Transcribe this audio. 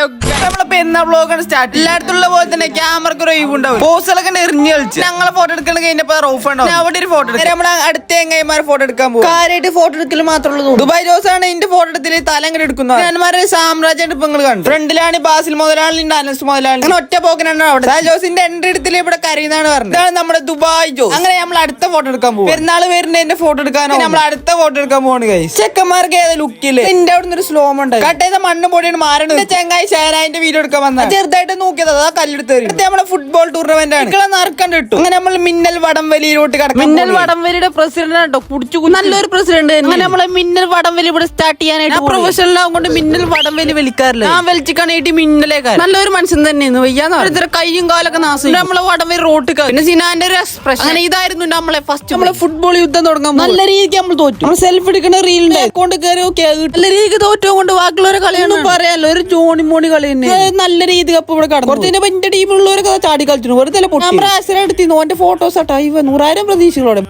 Hello നമ്മളിപ്പോ എന്നാ വ്ളോഗാണ് സ്റ്റാർട്ട് എല്ലായിടത്തുള്ള പോലെ തന്നെ ക്യാമറക്ക് ഒരു ഒഴിവ് ഉണ്ടാവും പോസ്റ്റലൊക്കെ എറിഞ്ഞ് കളിച്ച്. ഞങ്ങളെ ഫോട്ടോ എടുക്കണ കഴിഞ്ഞപ്പോ റൂഫ് ഉണ്ടാവും അവിടെ ഒരു ഫോട്ടോ എടുക്കും. നമ്മുടെ അടുത്ത എങ്ങന്മാരെ ഫോട്ടോ എടുക്കാൻ പോകും കാര്യമായിട്ട് ഫോട്ടോ എടുക്കൽ മാത്രമുള്ളൂ ദുബായ് ജോസ് ആണ് എന്റെ ഫോട്ടോ എടുത്തിൽ തല അങ്ങനെ എടുക്കുന്നത്. ഞാൻമാരെ സാമ്രാജ്യം ഇപ്പൊ നിങ്ങൾ കണ്ടു. ഫ്രണ്ടിലാണ് ബാസിൽ മുതലാളി അനസ് മുതലാളി. അങ്ങനെ ഒറ്റ പോക്കനാണ് അവിടെ. ജോസിന്റെ എൻട്രി എടുത്തിൽ ഇവിടെ കരയുന്നതാണ് പറഞ്ഞത്. ഇതാണ് നമ്മുടെ ദുബായ് ജോസ്. അങ്ങനെ നമ്മൾ അടുത്ത ഫോട്ടോ എടുക്കാൻ പോകും പെരുന്നാൾ വരുന്നതിന്റെ ഫോട്ടോ എടുക്കാനോ നമ്മൾ അടുത്ത ഫോട്ടോ എടുക്കാൻ പോവാണ് കൈസ് ചെക്കന്മാർക്ക് ഏത് ലുക്കിൽ എന്റെ അവിടെ ഒരു സ്ലോമുണ്ട് ഉണ്ട് കട്ട് ചെയ്ത മണ്ണ് പൊടിയാണ് മാറണത്. എന്റെ ചെങ്ങായി ഷേനായിന്റെ വീഡിയോ എടുക്കാൻ വന്ന. ചെറുതായിട്ട് നോക്കിയത് അതാ കല്ലെടുത്ത് നമ്മളെ ഫുട്ബോൾ ടൂർണമെന്റ് ആണ്. ഇക്കളെ നറുക്കണ്ട് ഇട്ടു. അങ്ങനെ നമ്മൾ മിന്നൽ വടംവലിയിലോട്ട് കടക്കും മിന്നൽ വടംവലിയുടെ പ്രസിഡന്റ് ആട്ടോ പുടിച്ചു നല്ലൊരു പ്രസിഡന്റ് അങ്ങനെ നമ്മളെ മിന്നൽ വടംവലി ഇവിടെ സ്റ്റാർട്ട് ചെയ്യാനായിട്ട് പ്രൊഫഷണൽ ആവുകൊണ്ട് മിന്നൽ വടംവലി വലിക്കാറില്ല ഞാൻ വലിച്ചിക്കാനായിട്ട് മിന്നലേക്കാർ നല്ലൊരു മനുഷ്യൻ തന്നെയായിരുന്നു വയ്യാന്ന് കൈയും കാലൊക്കെ നാശം നമ്മളെ വടംവലി റോട്ട് പിന്നെ സിനാന്റെ ഒരു എക്സ്പ്രഷൻ അങ്ങനെ ഇതായിരുന്നു നമ്മളെ ഫസ്റ്റ് നമ്മളെ ഫുട്ബോൾ യുദ്ധം തുടങ്ങാൻ നല്ല രീതിക്ക് നമ്മൾ തോറ്റു. നമ്മൾ സെൽഫ് എടുക്കുന്ന റീൽ അക്കൗണ്ട് കയറി ഓക്കെ നല്ല രീതിക്ക് തോറ്റോ കൊണ്ട് ബാക്കിയുള്ളവരെ കളിയൊന്നും പറയാനല്ലോ. ഒരു ജോണി മോണി കളി തന്നെ നല്ല രീതി കപ്പ് ഇവിടെ കടന്നു കുറച്ച് കഴിഞ്ഞപ്പോ എന്റെ ടീമിലുള്ളവരൊക്കെ ചാടി കളിച്ചു വെറുതെ പൊട്ടി? നമ്മുടെ ആശ്രയം എടുത്തിരുന്നു. ഓന്റെ ഫോട്ടോസ് ആട്ടോ ഇവ നൂറായിരം പ്രതീക്ഷകളോടെ.